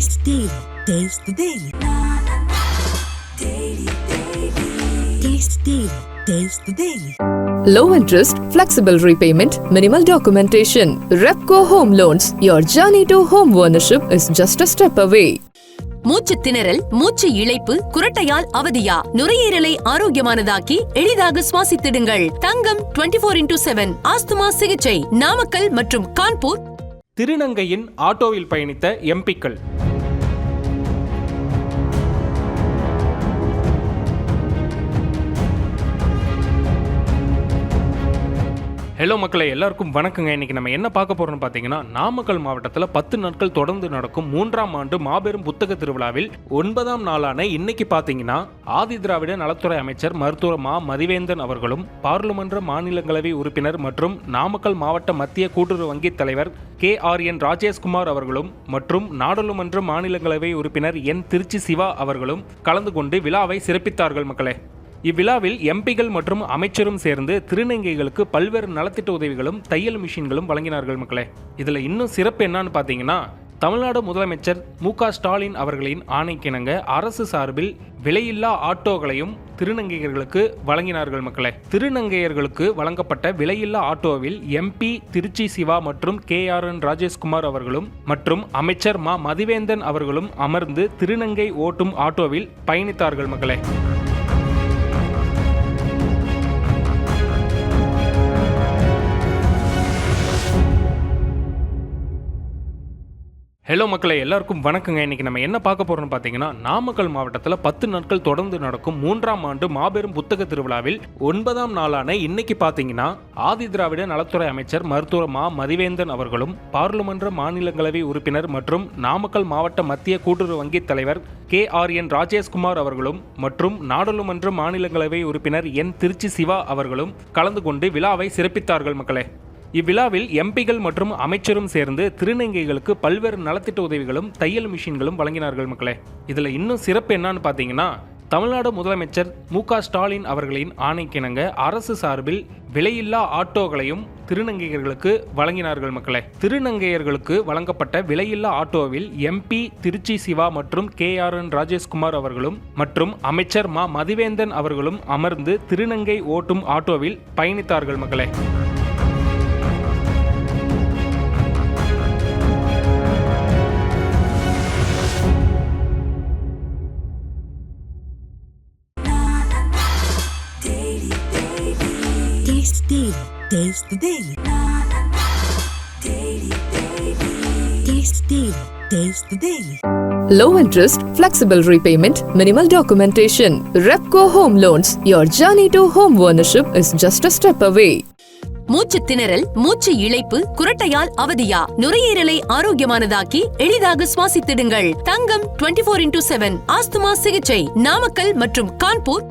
Taste the Daily. Taste the Daily. Taste the Daily. Taste the Daily. Low interest, flexible repayment, minimal documentation. Repco Home Loans. Your journey to home ownership is just a step away. மூச்சு திணறல் மூச்சு இழைப்பு குரட்டையால் அவதியா நுரையீரலை ஆரோக்கியமானதாக்கி எளிதாக சுவாசித்திடுங்கள் Thangam 24 four into seven asthma சிகிச்சை நாமக்கல் மற்றும் கான்பூர் திருநங்கையின் ஆட்டோவில் பயணித்த எம்பிக்கள் ஹலோ மக்களை எல்லாருக்கும் வணக்கங்க. இன்னைக்கு நம்ம என்ன பார்க்க போறோம்னு பார்த்தீங்கன்னா நாமக்கல் மாவட்டத்தில் பத்து நாட்கள் தொடர்ந்து நடக்கும் மூன்றாம் ஆண்டு மாபெரும் புத்தக திருவிழாவில் ஒன்பதாம் நாளான இன்னைக்கு பார்த்தீங்கன்னா ஆதி திராவிட நலத்துறை அமைச்சர் மருத்துவர் மா. மதிவேந்தன் அவர்களும் பார்லிமன்ற மாநிலங்களவை உறுப்பினர் மற்றும் நாமக்கல் மாவட்ட மத்திய கூட்டுறவு வங்கி தலைவர் கே. ஆர். என். ராஜேஷ்குமார் அவர்களும் மற்றும் நாடாளுமன்ற மாநிலங்களவை உறுப்பினர் என். திருச்சி சிவா அவர்களும் கலந்து கொண்டு விழாவை சிறப்பித்தார்கள் மக்களே. இவ்விழாவில் எம்பிகள் மற்றும் அமைச்சரும் சேர்ந்து திருநங்கைகளுக்கு பல்வேறு நலத்திட்ட உதவிகளும் தையல் மிஷின்களும் வழங்கினார்கள் மக்களே. இதில் இன்னும் சிறப்பு என்னன்னு பார்த்தீங்கன்னா தமிழ்நாடு முதலமைச்சர் மு ஸ்டாலின் அவர்களின் ஆணைக்கிணங்க அரசு சார்பில் விலையில்லா ஆட்டோகளையும் திருநங்கையர்களுக்கு வழங்கினார்கள் மக்களே. திருநங்கையர்களுக்கு வழங்கப்பட்ட விலையில்லா ஆட்டோவில் எம்பி திருச்சி சிவா மற்றும் கே ஆர் என் ராஜேஷ்குமார் அவர்களும் மற்றும் அமைச்சர் மா மதிவேந்தன் அவர்களும் அமர்ந்து திருநங்கை ஓட்டும் ஆட்டோவில் பயணித்தார்கள் மக்களே. ஹலோ மக்களை எல்லாருக்கும் வணக்கங்க. இன்னைக்கு நம்ம என்ன பார்க்க போறோம்னு பார்த்தீங்கன்னா நாமக்கல் மாவட்டத்தில் பத்து நாட்கள் தொடர்ந்து நடக்கும் மூன்றாம் ஆண்டு மாபெரும் புத்தக திருவிழாவில் ஒன்பதாம் நாளான இன்னைக்கு பார்த்தீங்கன்னா ஆதி திராவிட நலத்துறை அமைச்சர் மருத்துவர் மா. மதிவேந்தன் அவர்களும் பார்லிமன்ற மாநிலங்களவை உறுப்பினர் மற்றும் நாமக்கல் மாவட்ட மத்திய கூட்டுறவு வங்கி தலைவர் கே. ஆர். என். ராஜேஷ்குமார் அவர்களும் மற்றும் நாடாளுமன்ற மாநிலங்களவை உறுப்பினர் என். திருச்சி சிவா அவர்களும் கலந்து கொண்டு விழாவை சிறப்பித்தார்கள் மக்களே. இவ்விழாவில் எம்பிகள் மற்றும் அமைச்சரும் சேர்ந்து திருநங்கைகளுக்கு பல்வேறு நலத்திட்ட உதவிகளும் தையல் மிஷின்களும் வழங்கினார்கள் மக்களே. இதில் இன்னும் சிறப்பு என்னன்னு பார்த்தீங்கன்னா தமிழ்நாடு முதலமைச்சர் மு ஸ்டாலின் அவர்களின் ஆணைக்கிணங்க அரசு சார்பில் விலையில்லா ஆட்டோகளையும் திருநங்கையர்களுக்கு வழங்கினார்கள் மக்களே. திருநங்கையர்களுக்கு வழங்கப்பட்ட விலையில்லா ஆட்டோவில் எம்பி திருச்சி சிவா மற்றும் கே ஆர் என் ராஜேஷ்குமார் அவர்களும் மற்றும் அமைச்சர் மா மதிவேந்தன் அவர்களும் அமர்ந்து திருநங்கை ஓட்டும் ஆட்டோவில் பயணித்தார்கள் மக்களே. Taste Daily. Taste the Daily. Taste Daily. Taste Daily. Low interest, flexible repayment, minimal documentation. Repco Home Loans. Your journey to home ownership is just a step away. மூச்சு திணறல் மூச்சு இழைப்பு குரட்டையால் அவதியா நுரையீரலை ஆரோக்கியமானதாக்கி எளிதாக சுவாசித்திடுங்கள் Thangam twenty four into seven asthma சிகிச்சை நாமக்கல் மற்றும் கான்பூர்